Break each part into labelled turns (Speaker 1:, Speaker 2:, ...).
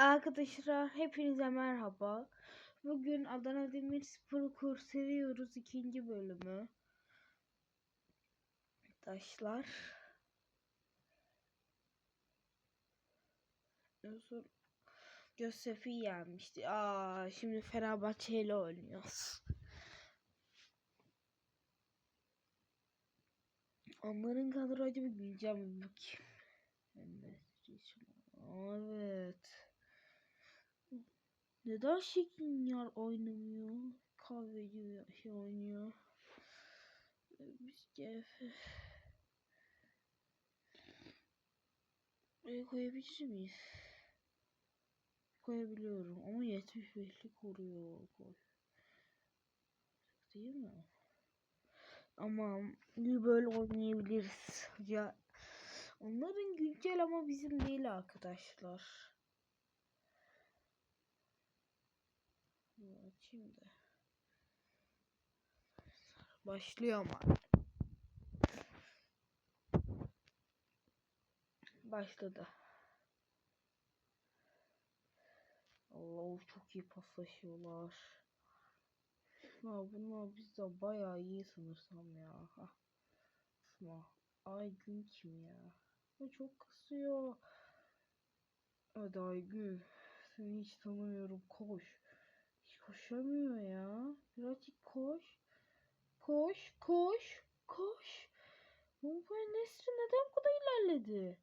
Speaker 1: Arkadaşlar hepinize merhaba. Bugün Adana Demirspor seviyoruz ikinci bölümü. Taşlar. Nasıl? Göztepe'yi yenmişti. Aa, şimdi Fenerbahçe ile oynuyoruz. Onların kadro acaba güleceğim bir bakayım. Evet. Neden Şeklinyar oynamıyor? Kahveci şey oynuyor. Biz GF. Buraya koyabilir miyiz? Koyabiliyorum ama 75'lik koruyor. Koy. Değil mi? Ama böyle oynayabiliriz. Ya onların güncel ama bizim değil arkadaşlar. Da. Başlıyor ama. Başladı. Allah çok iyi paslaşıyorlar. Ya bunlar bizde bayağı iyi sanırsam ya. Ha. Asma. Aygün kim ya? O çok kısıyor. Hadi Aygün. Seni hiç tanımıyorum. Koş. Koşamıyor ya. Birazcık koş. Koş, koş, koş. Bu Nesri neden bu kadar ilerledi?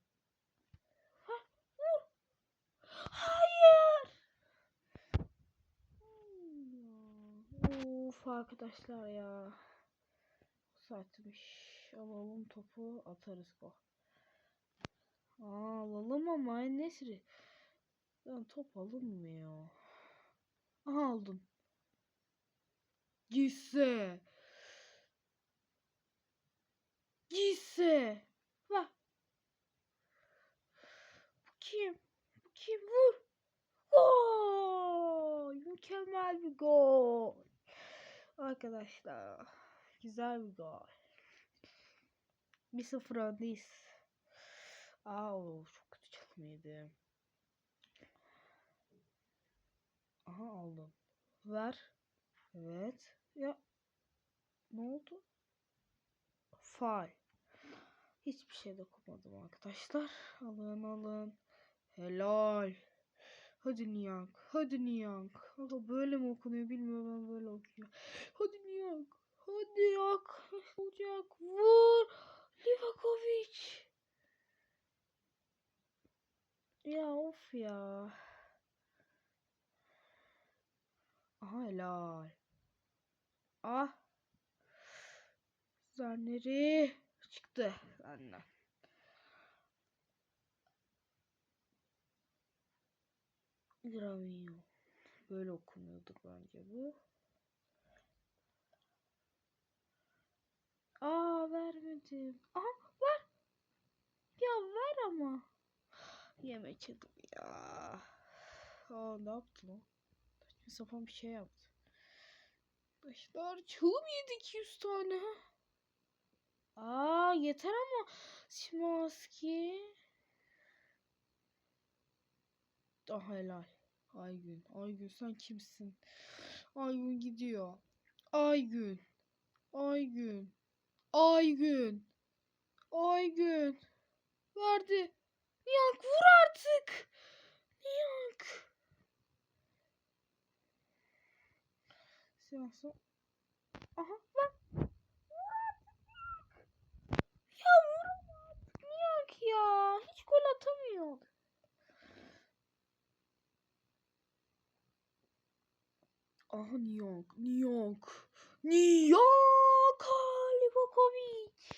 Speaker 1: Ha, vur. Hayır. Of arkadaşlar ya. Saatmiş. Alalım topu atarız gol. Aa, alalım ama Nesri. Ben top alınmıyor. Aha aldım. Gitse. Gitse. Bak. Bu kim? Bu kim? Vur. Gol. Mükemmel bir gol. Arkadaşlar. Güzel bir gol. 1-0 öndeyiz. Aa, çok kötü çalım. Aha aldım. Ver. Evet. Ya. Ne oldu? Faal. Hiçbir şey dokunmadım arkadaşlar. Alın alın. Helal. Hadi Niyank. Hadi Niyank. Ama böyle mi okunuyor bilmiyorum ben böyle okuyor. Hadi Niyank. Hadi Yak. Olacak. Vur. Livakovic. Ya of ya. Aha helal. Ah. Zanneri çıktı benden. Gramio. Böyle okunuyordu bence bu. Aa vermedim. Aha ver. Ya ver ama. Yemeçedim ya. Aa ne yaptı lan? Sapan bir şey yaptı. Arkadaşlar çığım yedik 100 tane. Aa yeter ama Şimanski. Ah helal. Aygün. Aygün sen kimsin? Aygün gidiyor. Aygün. Aygün. Aygün. Aygün. Verdi. Niyank vur artık. Niyank. Siyahsa. Aha Niyank. Ya vur artık Niyank ya. Hiç gol atamıyor. Aha Niyank. Niyank. Niyank. Livakovic.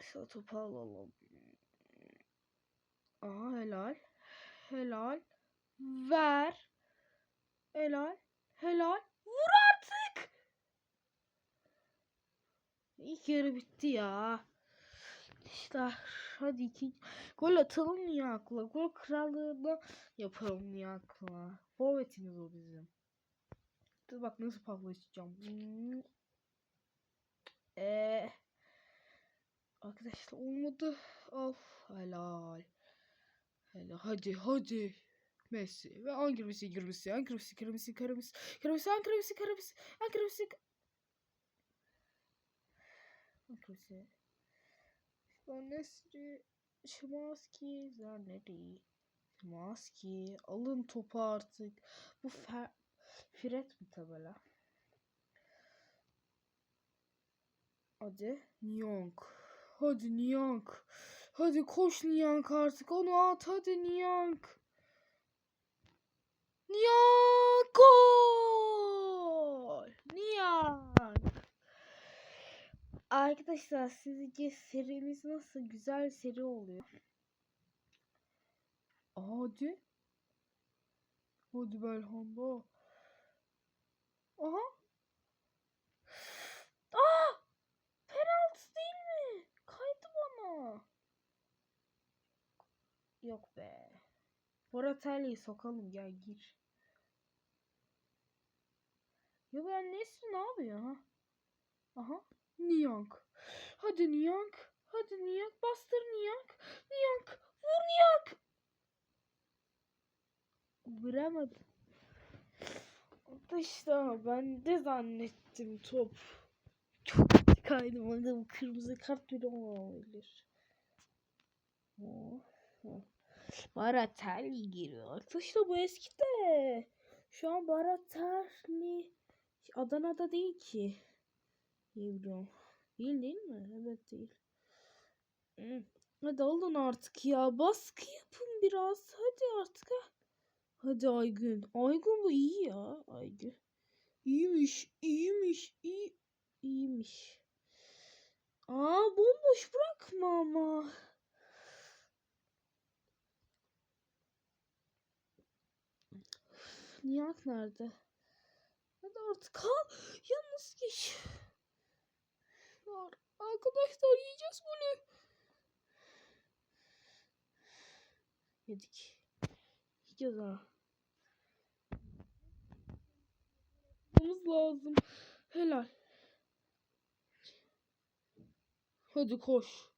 Speaker 1: Şu topu alalım. Aha helal. Helal. Ver. Helal. Helal. Vur artık. İlk yarı bitti ya. İşte hadi iki gol atalım ya akla. Gol krallığında yapalım ya akla. Forvetimiz o bizim. Dur bak nasıl paylaşacağım. Eee Arkadaşlar olmadı. Of helal. Hele hadi hadi. Messi ve Messi, Angel Messi, Angel Messi, Angel Messi. Angel Messi. Van Nesri, Şimanski, Zerneri, Şimanski. Alın topu artık. Bu fer... Fred mi tabela? Hadi Nyonk. Hadi Nyonk. Hadi koş Nyonk artık. Onu at hadi Nyonk. Nyonk gol. Nyonk. Arkadaşlar sizce serimiz nasıl? Güzel seri oluyor. Hadi. Hadi Belhanda. Aha. Aa! Penaltı değil mi? Kaydı bana. Yok be. Boratelli'yi sokalım gel gir. Ya ben Nesri ne yapıyor ha? Aha. Niyank. Hadi Niyank. Hadi Niyank. Bastır Niyank. Niyank. Vur Niyank. Vuramadım. Dışta ben de zannettim top. Çok kaydım. Adam kırmızı kart bile olabilir. Oh, Baratelli giriyor. Dışta bu eski de. Şu an Baratelli Adana'da değil ki. İyi biliyorum. Değil değil mi? Evet değil. Hı. Hadi alın artık ya. Baskı yapın biraz. Hadi artık ha. Hadi Aygün. Aygün bu iyi ya. Aygün. İyiymiş. iyiymiş. iyi iyiymiş. Aa bomboş bırakma ama. Nihat nerede? Hadi artık kal. Yalnız geç. Arkadaşlar yiyeceğiz bunu. Yedik. Yiyeceğiz ha. Yapmamız lazım. Helal. Hadi koş.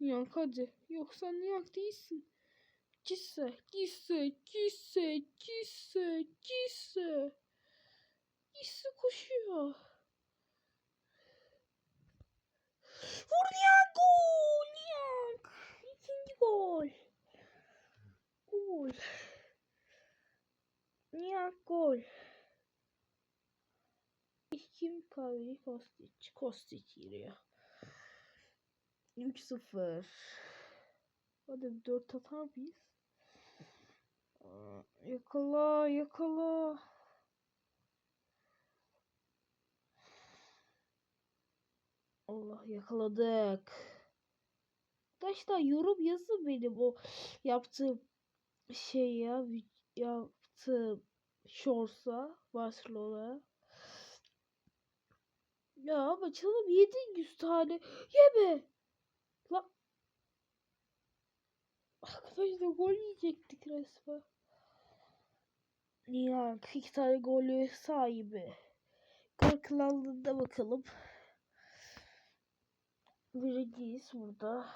Speaker 1: Niyak hadi. Yoksa Niyak değilsin. Cisse, cisse, cisse, cisse, cisse. Cisse koşuyor. Vur Niyak gol. Niyak. İkinci gol. Gol. Niyak gol. Kim kahveli Kostic. Kostic giriyor. 3-0. Hadi 4 atar mıyız? Yakala yakala. Allah yakaladık. Arkadaşlar yorum yazın benim o yaptığım şey ya yaptığım shorts'a Barcelona. Ya açalım 700 tane. Yeme. La. Arkadaşlar gol yiyecektik resmen. Ya iki tane golü sahibi. Gol krallığında bakalım. Birinciyiz burada.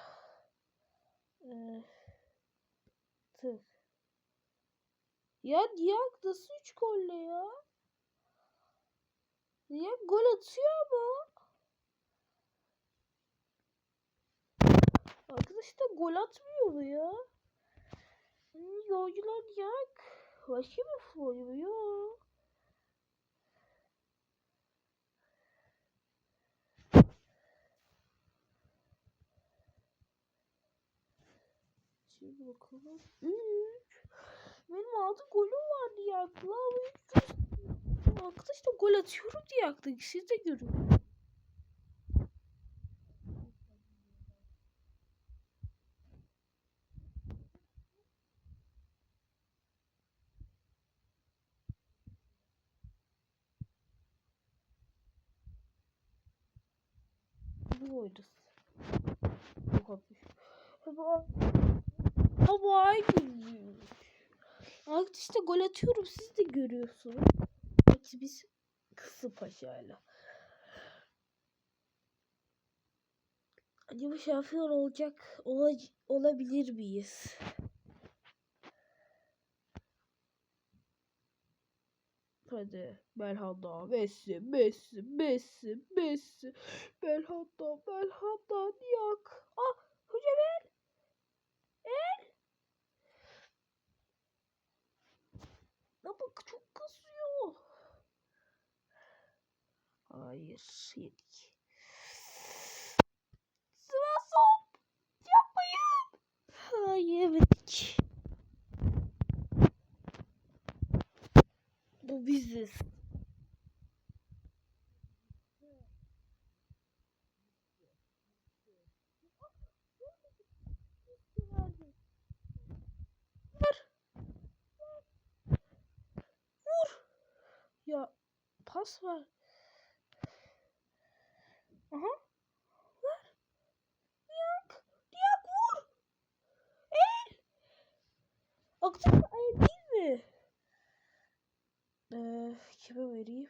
Speaker 1: Ee, tık. Ya Diak nasıl 3 golle ya? Diak gol atıyor ama. Arkadaşlar gol atmıyor bu ya. Yolcular Diak. Futbolcu mu? Yok. Şimdi bakalım. 3. Benim 6 golüm vardı ya. Klavye 3. Arkadaşlar gol atıyorum diye aklık. Siz de görün. Bu oynasın. Çok hafif. Ama ay gülüyor. Arkadaşlar gol atıyorum siz de görüyorsunuz. Peki biz kısı paşayla. Acaba şampiyon olacak ola, olabilir miyiz? Hadi. Belhanda. Messi. Messi. Messi. Messi. Belhanda. Belhanda. Yak. Ah. Hocam el. El. Ya bak çok kasıyor. Hayır. Yedik. Svensson. Yapmayın. Hayır yemedik. Bu biziz. Ya pas ver. Aha. Ver. Yak. Yak vur. El. Aktif el değil mi? Ee, kime vereyim?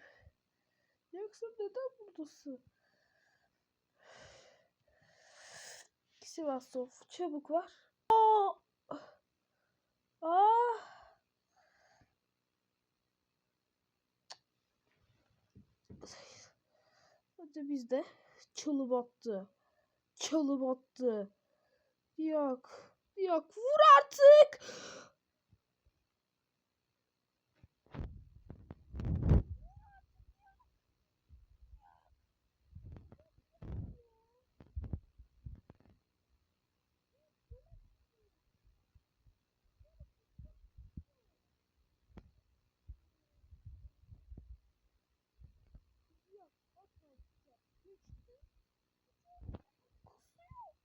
Speaker 1: Yoksa neden buradasın? Sivasov çabuk var. Aa! Aa! Hadi bizde çalı battı. Çalı battı. Yak. Yak vur artık.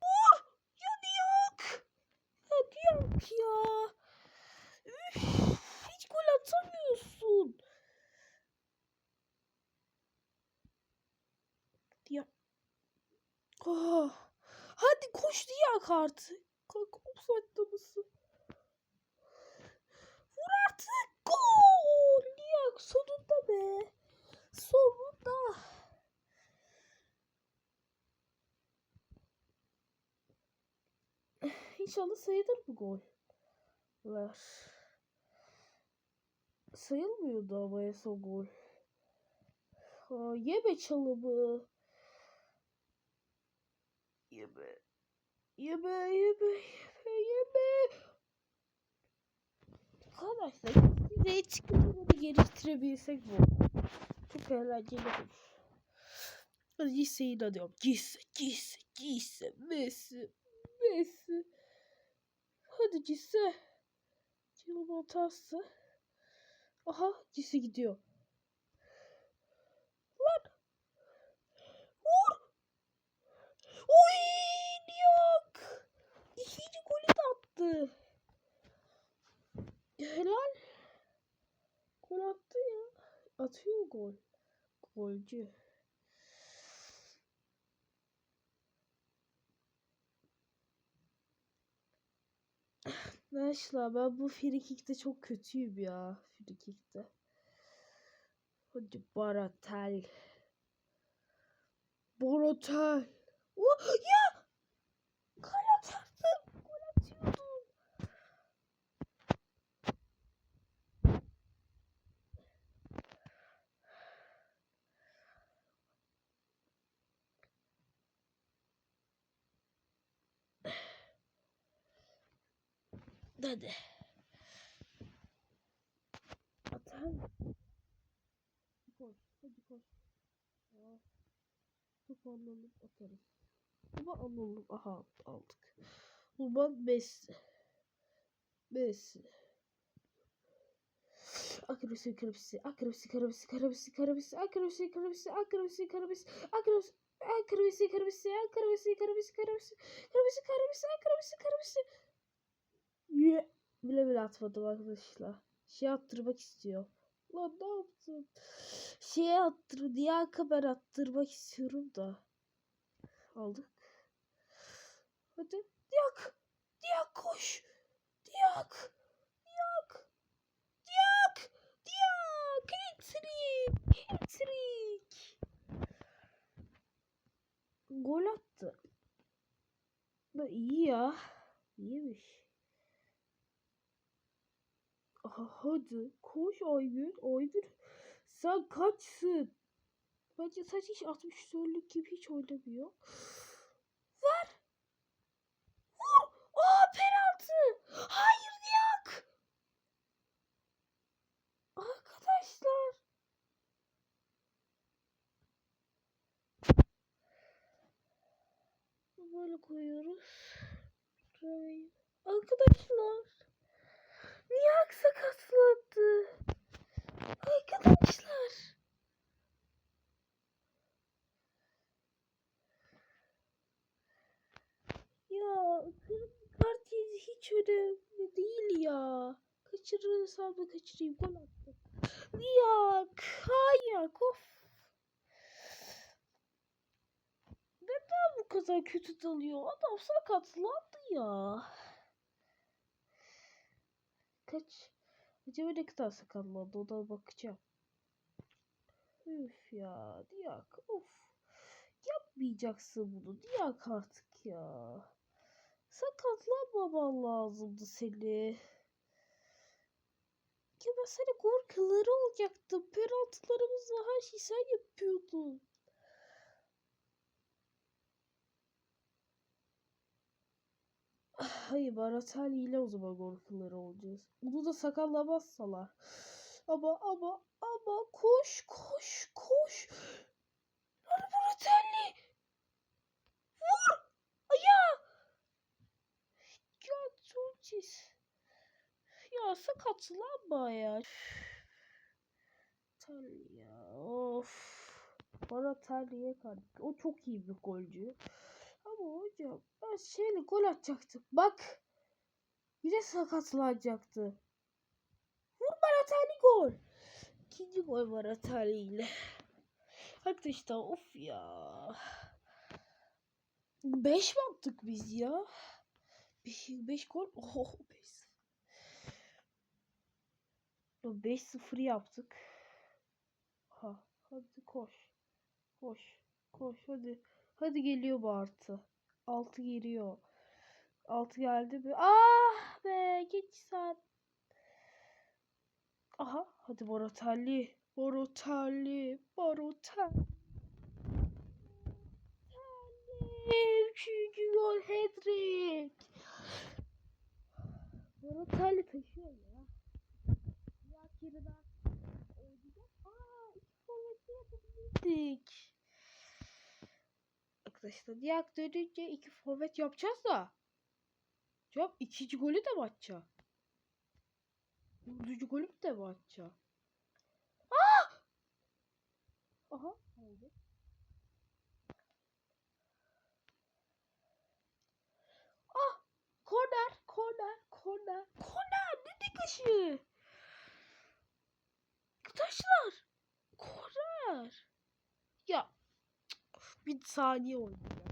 Speaker 1: Vur! Ya Diyak! Ya Diyak ya! Üf, hiç gol atamıyorsun. Diyak. Oh, hadi koş Diyak artık. Kalk offside'da mısın? Vur artık. Gol! Diyak sonunda be. Sonunda. İnşallah sayılır bu gol. Ver. Sayılmıyordu ama en son gol. Ha, yeme çalımı. Yeme. Yeme, yeme, yeme, yeme. Arkadaşlar size çıkıntıları geliştirebilsek bu. Çok eğlenceli olur. Hadi Cisse'yi inanıyorum. Cisse, Cisse, Cisse, Messi, Messi. Hadi. Çalım hatası. Aha Cisse gidiyor. Lan. Vur. Oy yok. İkinci golü de attı. Helal. Gol attı ya. Atıyor gol. Golcü. Arkadaşlar ben bu frikikte çok kötüyüm ya. Frikikte. Hadi Baratel. Baratel. Oh, ya! Hadi. Atalım. Koş. Hadi koş. Oh. Top anlamı atarız. Ama anlamı aha aldık. Uman Messi. Messi. Akrabisi karabisi, akrabisi karabisi, karabisi karabisi, akrabisi karabisi, akrabisi karabisi, akrabisi akrabisi karabisi, akrabisi karabisi, karabisi karabisi, karabisi karabisi, Ye. Bile bile atmadım arkadaşlar. Şey attırmak istiyor. Lan ne yaptın? Şeye attır, diye haber attırmak istiyorum da. Aldık. Hadi. Diyak. Diyak koş. Diyak. Diyak. Diyak. Diyak. Hat-trick. Hat-trick. Gol attı. Bu iyi ya. İyiymiş. Hadi koş Aygün. Aygün. Sen kaçsın? Bence sen hiç 64'lük gibi hiç oynamıyor. Ver. Vur. Aa penaltı. Hayır yak. Arkadaşlar. Böyle koyuyoruz. Arkadaşlar. Niyak sakatladı. Arkadaşlar. Ya kırmızı hiç önemli değil ya. Kaçırırsam da kaçırayım gol attım. Niyak. Hayır. Of. Neden bu kadar kötü dalıyor? Adam sakatlandı ya. Kaç? Acaba ne kadar sakatlandı? Ona bakacağım. Üf ya. Diyak. Of. Yapmayacaksın bunu. Diyak artık ya. Sakatlanmaman lazımdı seni. Ya ben sana gol kılları olacaktım. Penaltılarımızla her şeyi sen yapıyordun. Hayır Balotelli ile o zaman gol kılları olacağız. Bunu da sakallamazsalar. Ama ama ama koş koş koş. Lan Balotelli. Vur. Ayağı. Ya Tuncis. Ya sakatlanma ya. Balotelli ya. Of. Balotelli'ye kaldık. O çok iyi bir golcü. Ama hocam ben şeyle gol atacaktım. Bak. Yine sakatlanacaktı. Vur Balotelli gol. İkinci gol Balotelli ile. Arkadaşlar of ya. Beş mi attık biz ya? Beş, beş gol. Oh, beş. 5-0 yaptık. Ha, hadi koş. Koş. Koş hadi. Hadi geliyor bu artı. 6 geliyor. 6 geldi mi? Ah be geç saat. Aha hadi Borotelli. Borotelli. Borotelli. Üçüncü gol hat-trick. Borotelli taşıyor ya. Ya geriden. Aa iki forveti yapabildik. Arkadaşlar diğer dönünce iki forvet yapacağız da. Cevap ikinci golü de mi atacağım? Dördüncü golü de mi atacağım? Aa! Aha. Oldu. Ah! Korner, korner, korner, korner. Ne dik ışığı? Arkadaşlar. Korner. Ya. cık, Bir saniye oynayacağım.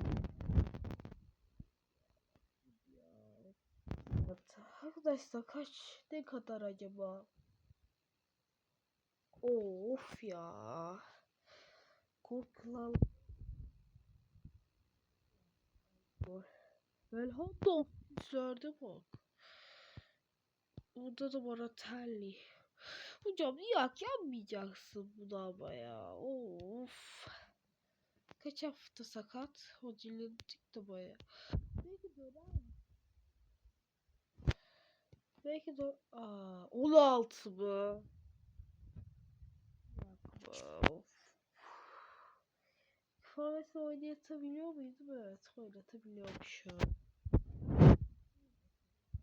Speaker 1: Arkadaşlar kaç? Ne kadar acaba? Of ya. Korkulan. Belhanda offislerde bak. Burada da Baratelli. Hocam yak yanmayacaksın buna ama ya. Of. Kaç hafta sakat? Hocalandık da baya. Belki döner mi? Belki de... Aa, 16 mı? Forvet oynatabiliyor muydum? Evet oynatabiliyormuşum.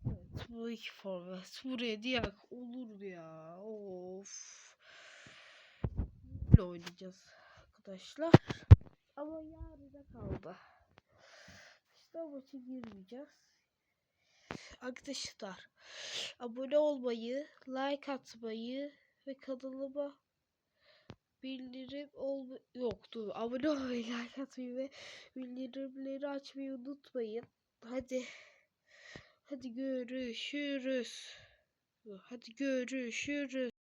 Speaker 1: Evet bu iki forvet. Buraya diğer olur ya. Of. Böyle oynayacağız arkadaşlar. Ama yarına kaldı. İşte o maça girmeyeceğiz. Arkadaşlar abone olmayı, like atmayı ve kanalıma bildirim olma yok dur abone olmayı, like atmayı ve bildirimleri açmayı unutmayın. Hadi. Hadi görüşürüz. Hadi görüşürüz.